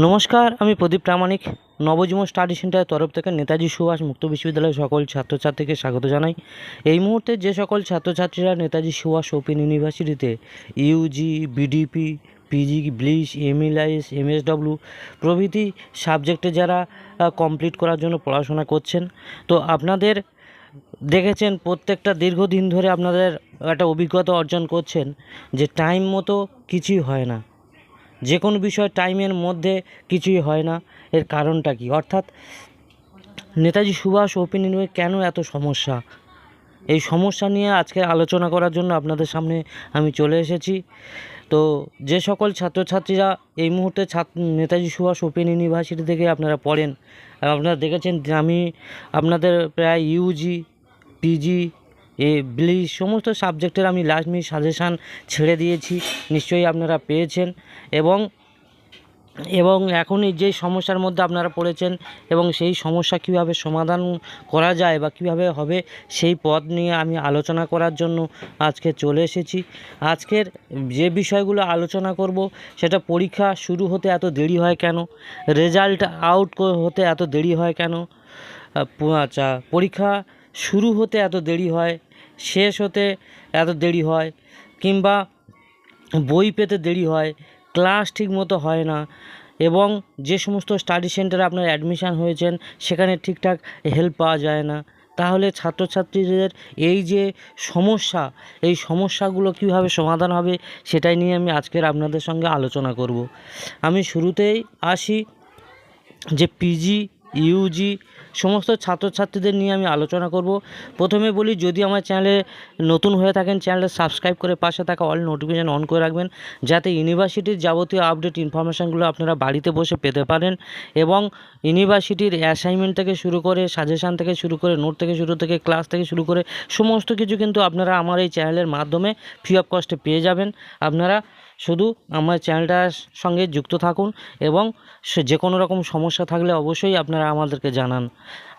নমস্কার, আমি প্রদীপ প্রামাণিক। নবজীবন স্টাডি সেন্টারের তরফ থেকে নেতাজি সুভাষ মুক্ত বিশ্ববিদ্যালয়ের সকল ছাত্রছাত্রীকে স্বাগত জানাই। এই মুহূর্তে যে সকল ছাত্রছাত্রীরা নেতাজি সুভাষ ওপেন ইউনিভার্সিটিতে ইউজি, বিডিপি, পিজি, ব্লিশ, এমএলআইএস, এমএসডব্লিউ প্রভৃতি সাবজেক্টে যারা কমপ্লিট করার জন্য পড়াশোনা করছেন, তো আপনাদের দেখেছেন প্রত্যেকটা দীর্ঘদিন ধরে আপনাদের একটা অভিজ্ঞতা অর্জন করছেন যে টাইম মতো কিছুই হয় না। যে কোনো বিষয় টাইমের মধ্যে কিছুই হয় না। এর কারণটা কি? অর্থাৎ নেতাজি সুভাষ ওপেন কেন এত সমস্যা? এই সমস্যা নিয়ে আজকে আলোচনা করার জন্য আপনাদের সামনে আমি চলে এসেছি। তো যে সকল ছাত্রছাত্রীরা এই মুহূর্তে নেতাজি সুভাষ ওপেন ইউনিভার্সিটি থেকে আপনারা পড়েন, আপনারা দেখেছেন আমি আপনাদের প্রায় ইউজি পিজি এ ব্লি সমস্ত সাবজেক্টের আমি লাস্ট মিনিট সাজেশান ছেড়ে দিয়েছি, নিশ্চয়ই আপনারা পেয়েছেন এবং এবং এখন যে সমস্যার মধ্যে আপনারা পড়েছেন এবং সেই সমস্যা কীভাবে সমাধান করা যায় বা কীভাবে হবে সেই পথ নিয়ে আমি আলোচনা করার জন্য আজকে চলে এসেছি। আজকের যে বিষয়গুলো আলোচনা করব সেটা পরীক্ষা শুরু হতে এত দেরি হয় কেন? রেজাল্ট আউট হতে এত দেরি হয় কেন? আচ্ছা পরীক্ষা শুরু হতে এত দেরি হয় শেষ হতে এত দেরি হয় কিংবা বই পেতে দেরি হয়, ক্লাস ঠিক মতো হয় না এবং যে সমস্ত স্টাডি সেন্টারে আপনার অ্যাডমিশান হয়েছেন, সেখানে ঠিকঠাক হেল্প পাওয়া যায় না। তাহলে ছাত্রছাত্রীদের এই যে সমস্যা, এই সমস্যাগুলো কীভাবে সমাধান হবে সেটাই নিয়ে আমি আজকের আপনাদের সঙ্গে আলোচনা করব। আমি শুরুতেই আসি যে পিজি ইউজি সমস্ত ছাত্রছাত্রীদের নিয়ে আমি আলোচনা করব। প্রথমে বলি, যদি আমার চ্যানেলে নতুন হয়ে থাকেন, চ্যানেলটা সাবস্ক্রাইব করে পাশে থাকা অল নোটিফিকেশান অন করে রাখবেন, যাতে ইউনিভার্সিটির যাবতীয় আপডেট ইনফরমেশানগুলো আপনারা বাড়িতে বসে পেতে পারেন এবং ইউনিভার্সিটির অ্যাসাইনমেন্ট থেকে শুরু করে সাজেশান থেকে শুরু করে নোট থেকে শুরু থেকে ক্লাস থেকে শুরু করে সমস্ত কিছু কিন্তু আপনারা আমার এই চ্যানেলের মাধ্যমে ফ্রি অফ কস্টে পেয়ে যাবেন। আপনারা শুধু আমার চ্যানেলটার সঙ্গে যুক্ত থাকুন এবং যে কোনো রকম সমস্যা থাকলে অবশ্যই আপনারা আমাদেরকে জানান।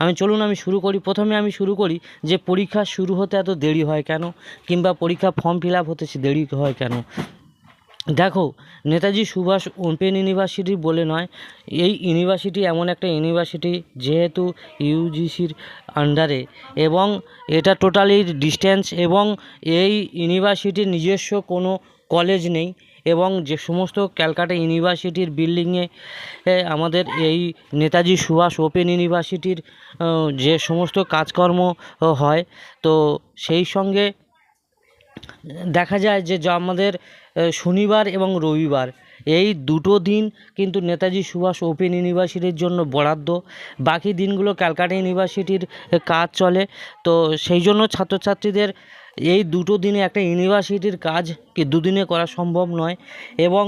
আমি চলুন, আমি শুরু করি। প্রথমে আমি শুরু করি যে পরীক্ষা শুরু হতে এত দেরি হয় কেন? কিংবা পরীক্ষা ফর্ম ফিল আপ হতে দেরি হয় কেন? দেখো, নেতাজি সুভাষ ওপেন ইউনিভার্সিটি বলে নয়, এই ইউনিভার্সিটি এমন একটা ইউনিভার্সিটি যেহেতু ইউজিসির আন্ডারে এবং এটা টোটালি ডিস্টেন্স এবং এই ইউনিভার্সিটির নিজস্ব কোনো কলেজ নেই। এবং যে সমস্ত ক্যালকাটা ইউনিভার্সিটির বিল্ডিংয়ে আমাদের এই নেতাজি সুভাষ ওপেন ইউনিভার্সিটির যে সমস্ত কাজকর্ম হয়। তো সেই সঙ্গে দেখা যায় যে আমাদের শনিবার এবং রবিবার, এই দুটো দিন কিন্তু নেতাজি সুভাষ ওপেন ইউনিভার্সিটির জন্য বরাদ্দ। বাকি দিনগুলো ক্যালকাটা ইউনিভার্সিটির কাজ চলে। তো সেই জন্য ছাত্রছাত্রীদের এই দুটো দিনে একটা ইউনিভার্সিটির কাজ কি দুদিনে করা সম্ভব নয় এবং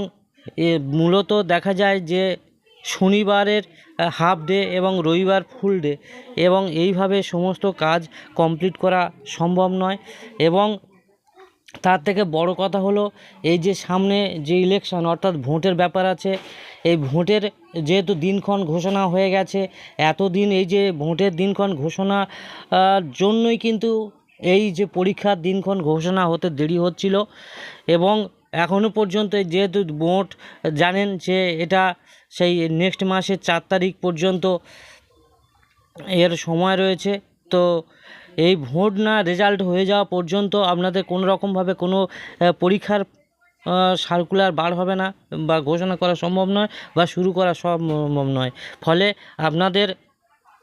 মূলত দেখা যায় যে শনিবারের হাফ ডে এবং রবিবার ফুল ডে এবং এইভাবে সমস্ত কাজ কমপ্লিট করা সম্ভব নয় এবং তার থেকে বড় কথা হলো এই যে সামনে যে ইলেকশন অর্থাৎ ভোটের ব্যাপার আছে, এই ভোটের যেহেতু দিনক্ষণ ঘোষণা হয়ে গেছে, এতদিন এই যে ভোটের দিনক্ষণ ঘোষণা জন্যই কিন্তু এই যে পরীক্ষার দিনক্ষণ ঘোষণা হতে দেরি হচ্ছিল এবং এখনও পর্যন্ত যেহেতু ভোট জানেন যে এটা সেই নেক্সট মাসের চার তারিখ পর্যন্ত এর সময় রয়েছে, তো এই ভোট না রেজাল্ট হয়ে যাওয়া পর্যন্ত আপনাদের কোনো রকমভাবে কোনো পরীক্ষার সার্কুলার বার হবে না বা ঘোষণা করা সম্ভব নয় বা শুরু করা সম্ভব নয়। ফলে আপনাদের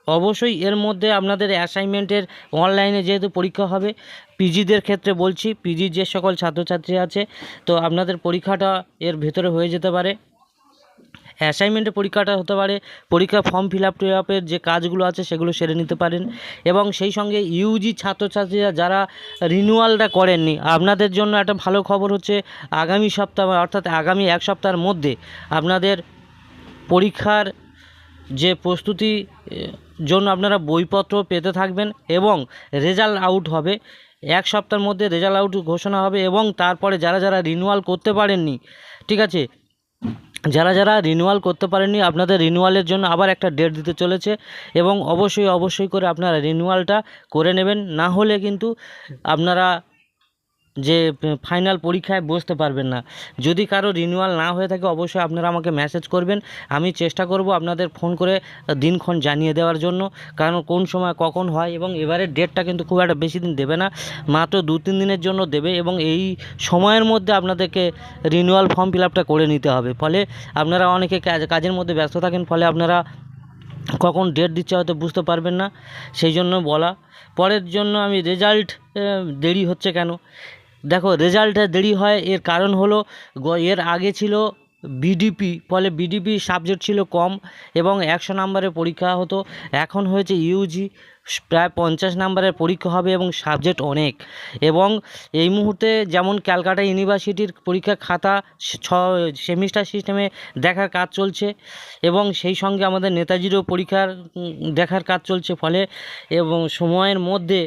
অবশ্যই এর মধ্যে আপনাদের অ্যাসাইনমেন্টের অনলাইনে যেহেতু পরীক্ষা হবে, পিজিদের ক্ষেত্রে বলছি পিজির যে সকল ছাত্রছাত্রী আছে, তো আপনাদের পরীক্ষাটা এর ভেতরে হয়ে যেতে পারে। অ্যাসাইনমেন্টের পরীক্ষাটা হতে পারে, পরীক্ষা ফর্ম ফিল আপ টিল আপের যে কাজগুলো আছে সেগুলো সেরে নিতে পারেন। এবং সেই সঙ্গে ইউজি ছাত্রছাত্রীরা যারা রিনিউয়ালটা করেননি, আপনাদের জন্য একটা ভালো খবর হচ্ছে, আগামী সপ্তাহ অর্থাৎ আগামী এক সপ্তাহের মধ্যে আপনাদের পরীক্ষার যে প্রস্তুতি জন্য আপনারা বইপত্র পেতে থাকবেন এবং রেজাল্ট আউট হবে। এক সপ্তাহের মধ্যে রেজাল্ট আউট ঘোষণা হবে এবং তারপরে যারা যারা রিনিউয়াল করতে পারেননি, ঠিক আছে? যারা যারা রিনিউয়াল করতে পারেননি, আপনাদের রিনিউয়ালের জন্য আবার একটা ডেট দিতে চলেছে এবং অবশ্যই অবশ্যই করে আপনারা রিনিউয়ালটা করে নেবেন। না হলে কিন্তু আপনারা যে ফাইনাল পরীক্ষায় বসতে পারবেন না। যদি কারও রিনিউয়াল না হয়ে থাকে, অবশ্যই আপনারা আমাকে মেসেজ করবেন। আমি চেষ্টা করব আপনাদের ফোন করে দিনক্ষণ জানিয়ে দেওয়ার জন্য। কারণ কোন সময় কখন হয় এবং এবারের ডেটটা কিন্তু খুব একটা বেশি দিন দেবে না। মাত্র দু তিন দিনের জন্য দেবে এবং এই সময়ের মধ্যে আপনাদেরকে রিনিউয়াল ফর্ম ফিল করে নিতে হবে। ফলে আপনারা অনেকে কাজ- কাজের মধ্যে ব্যস্ত থাকেন, ফলে আপনারা কখন ডেট দিচ্ছে হয়তো বুঝতে পারবেন না। সেই জন্য বলা। পরের জন্য আমি রেজাল্ট দেরি হচ্ছে কেন? দেখো রেজাল্টে দেরি হয়, এর কারণ হলো এর আগে ছিল বিডিপি ফলে বিডিপি সাবজেক্ট ছিল কম এবং একশো নম্বরের পরীক্ষা হতো। এখন হয়েছে ইউজি প্রায় পঞ্চাশ নম্বরের পরীক্ষা হবে এবং সাবজেক্ট অনেক। এবং এই মুহূর্তে যেমন ক্যালকাটা ইউনিভার্সিটির পরীক্ষা খাতা ছ সেমিস্টার সিস্টেমে দেখার কাজ চলছে এবং সেই সঙ্গে আমাদের নেতাজিরও পরীক্ষার দেখার কাজ চলছে। ফলে এবং সময়ের মধ্যে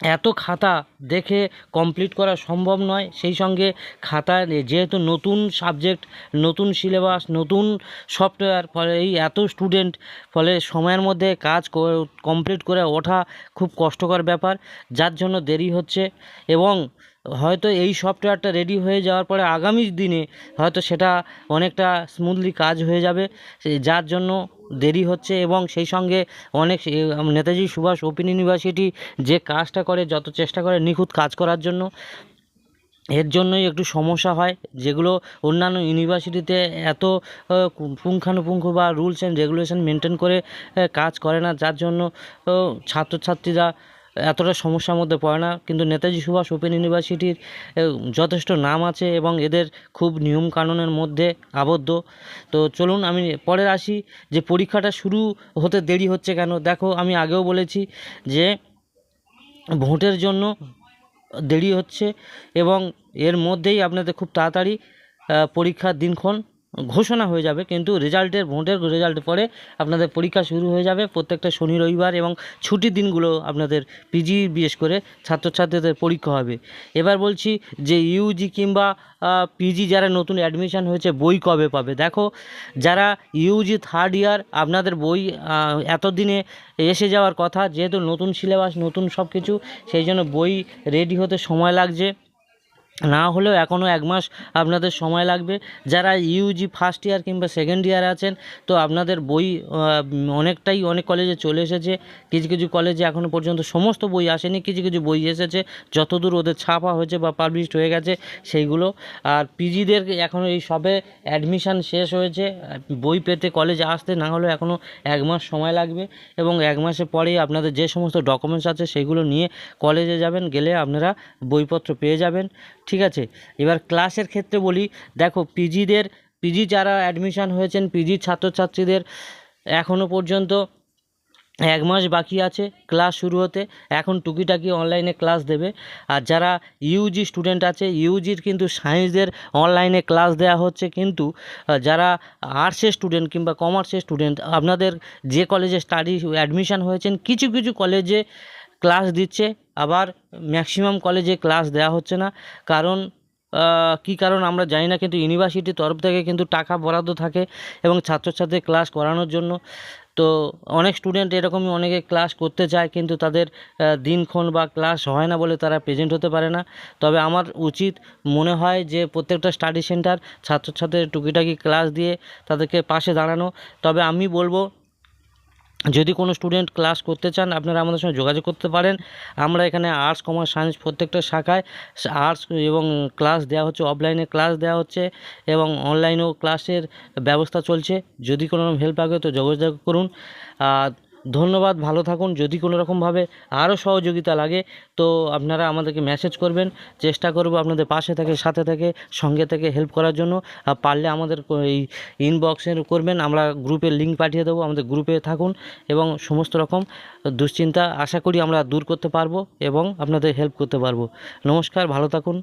এত খাতা দেখে কমপ্লিট করা সম্ভব নয়। সেই সঙ্গে খাতা যেহেতু নতুন সাবজেক্ট নতুন সিলেবাস নতুন সফটওয়্যার ফলে এই এত স্টুডেন্ট ফলে সময়ের মধ্যে কাজ কমপ্লিট করে ওঠা খুব কষ্টকর ব্যাপার। যার জন্য দেরি হচ্ছে এবং হয়তো এই সফটওয়্যারটা রেডি হয়ে যাওয়ার পরে আগামী দিনে হয়তো সেটা অনেকটা স্মুথলি কাজ হয়ে যাবে। যার জন্য দেরি হচ্ছে এবং সেই সঙ্গে অনেক নেতাজি সুভাষ ওপেন ইউনিভার্সিটি যে কাজটা করে, যত চেষ্টা করে নিখুঁত কাজ করার জন্য, এর জন্যই একটু সমস্যা হয়। যেগুলো অন্যান্য ইউনিভার্সিটিতে এত পুঙ্খানুপুঙ্খ বা রুলস অ্যান্ড রেগুলেশন মেনটেন করে কাজ করে না, যার জন্য ছাত্রছাত্রীরা এতটা সমস্যার মধ্যে পড়ে না। কিন্তু নেতাজি সুভাষ ওপেন ইউনিভার্সিটির যথেষ্ট নাম আছে এবং এদের খুব নিয়ম কানুনের মধ্যে আবদ্ধ। তো চলুন আমি পরে আসি যে পরীক্ষাটা শুরু হতে দেরি হচ্ছে কেন। দেখো, আমি আগেও বলেছি যে ভোটের জন্য দেরি হচ্ছে এবং এর মধ্যেই আপনাদের খুব তাড়াতাড়ি পরীক্ষার দিনক্ষণ ঘোষণা হয়ে যাবে, কিন্তু রেজাল্টের, ভোটের রেজাল্টের পরে আপনাদের পরীক্ষা শুরু হয়ে যাবে। প্রত্যেকটা শনি, রবিবার এবং ছুটির দিনগুলো আপনাদের পিজি বিশেষ করে ছাত্রছাত্রীদের পরীক্ষা হবে। এবার বলছি যে ইউজি কিংবা পিজি যারা নতুন অ্যাডমিশন হয়েছে, বই কবে পাবে? দেখো, যারা ইউজি থার্ড ইয়ার আপনাদের বই এতদিনে এসে যাওয়ার কথা, যেহেতু নতুন সিলেবাস নতুন সব কিছু সেই জন্য বই রেডি হতে সময় লাগছে। না হলেও এখনও এক মাস আপনাদের সময় লাগবে। যারা ইউজি ফার্স্ট ইয়ার কিংবা সেকেন্ড ইয়ার আছেন, তো আপনাদের বই অনেকটাই অনেক কলেজে চলে এসেছে। কিছু কিছু কলেজে এখনও পর্যন্ত সমস্ত বই আসেনি, কিছু কিছু বই এসেছে, যতদূর ওদের ছাপা হয়েছে বা পাবলিশড হয়ে গেছে, সেইগুলো। আর পিজিদের এখনও এই সবে অ্যাডমিশান শেষ হয়েছে, বই পেতে কলেজে আসতে না হলেও এখনও এক মাস সময় লাগবে। এবং এক মাসের পরেই আপনাদের যে সমস্ত ডকুমেন্টস আছে সেগুলো নিয়ে কলেজে যাবেন, গেলে আপনারা বইপত্র পেয়ে যাবেন। ঠিক আছে? এবার ক্লাসের ক্ষেত্রে বলি, দেখো পিজিদের পিজি যারা অ্যাডমিশান হয়েছেন পিজি ছাত্রছাত্রীদের এখনও পর্যন্ত এক মাস বাকি আছে ক্লাস শুরু হতে। এখন টুকিটাকি অনলাইনে ক্লাস দেবে। আর যারা ইউজি স্টুডেন্ট আছে ইউজির কিন্তু সায়েন্সদের অনলাইনে ক্লাস দেওয়া হচ্ছে কিন্তু যারা আর্টসের স্টুডেন্ট কিংবা কমার্সের স্টুডেন্ট আপনাদের যে কলেজে স্টাডি অ্যাডমিশান হয়েছেন, কিছু কিছু কলেজে ক্লাস দিচ্ছে, আবার ম্যাক্সিমাম কলেজে ক্লাস দেওয়া হচ্ছে না। কারণ কী কারণ আমরা জানি না, কিন্তু ইউনিভার্সিটির তরফ থেকে কিন্তু টাকা বরাদ্দ থাকে এবং ছাত্রছাত্রীদের ক্লাস করানোর জন্য। তো অনেক স্টুডেন্ট এরকমই অনেকে ক্লাস করতে চায়, কিন্তু তাদের দিনক্ষণ বা ক্লাস হয় না বলে তারা প্রেজেন্ট হতে পারে না। তবে আমার উচিত মনে হয় যে, প্রত্যেকটা স্টাডি সেন্টার ছাত্রছাত্রীদের টুকিটাকি ক্লাস দিয়ে তাদেরকে পাশে দাঁড়ানো। তবে আমি বলব যদি কোনো স্টুডেন্ট ক্লাস করতে চান, আপনারা আমাদের সঙ্গে যোগাযোগ করতে পারেন। আমরা এখানে আর্টস কমার্স সায়েন্স প্রত্যেকটা শাখায় আর্টস এবং ক্লাস দেওয়া হচ্ছে অফলাইনে ক্লাস দেওয়া হচ্ছে এবং অনলাইনেও ক্লাসের ব্যবস্থা চলছে। যদি কোনো হেল্প লাগে তো যোগাযোগ করুন। আর ধন্যবাদ, ভালো থাকুন। যদি কোনো রকমভাবে আরও সহযোগিতা লাগে, তো আপনারা আমাদেরকে মেসেজ করবেন। চেষ্টা করব আপনাদের পাশে থেকে, সাথে থেকে, সঙ্গে থেকে হেল্প করার জন্য। আর পারলে আমাদের এই ইনবক্সে করবেন। আমরা গ্রুপের লিঙ্ক পাঠিয়ে দেবো। আমাদের গ্রুপে থাকুন এবং সমস্ত রকম দুশ্চিন্তা আশা করি আমরা দূর করতে পারব এবং আপনাদের হেল্প করতে পারব। নমস্কার, ভালো থাকুন।